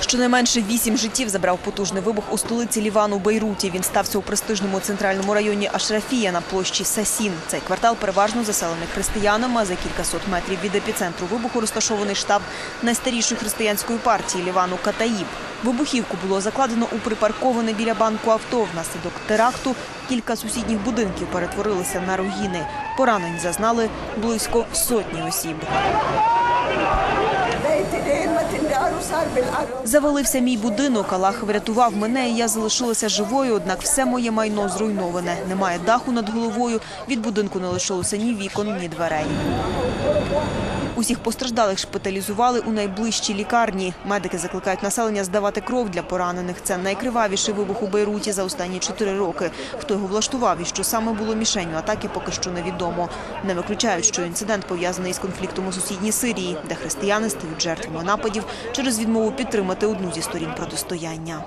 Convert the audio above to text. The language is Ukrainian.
Щонайменше вісім життів забрав потужний вибух у столиці Лівану Бейруті. Він стався у престижному центральному районі Ашрафія на площі Сасін. Цей квартал переважно заселений християнами. а За кількасот метрів від епіцентру вибуху розташований штаб найстарішої християнської партії Лівану Катаїб. Вибухівку було закладено у припарковане біля банку авто. Внаслідок теракту кілька сусідніх будинків перетворилися на руїни. Поранень зазнали близько сотні осіб. Завалився мій будинок, Аллах врятував мене, і я залишилася живою, однак все моє майно зруйноване. Немає даху над головою, від будинку не лишилося ні вікон, ні дверей. Усіх постраждалих шпиталізували у найближчій лікарні. Медики закликають населення здавати кров для поранених. Це найкривавіший вибух у Бейруті за останні чотири роки. Хто його влаштував і що саме було мішенню атаки, поки що невідомо. Не виключають, що інцидент пов'язаний з конфліктом у сусідній Сирії, де християни стають жертвами нападів через відмову підтримати одну зі сторін протистояння.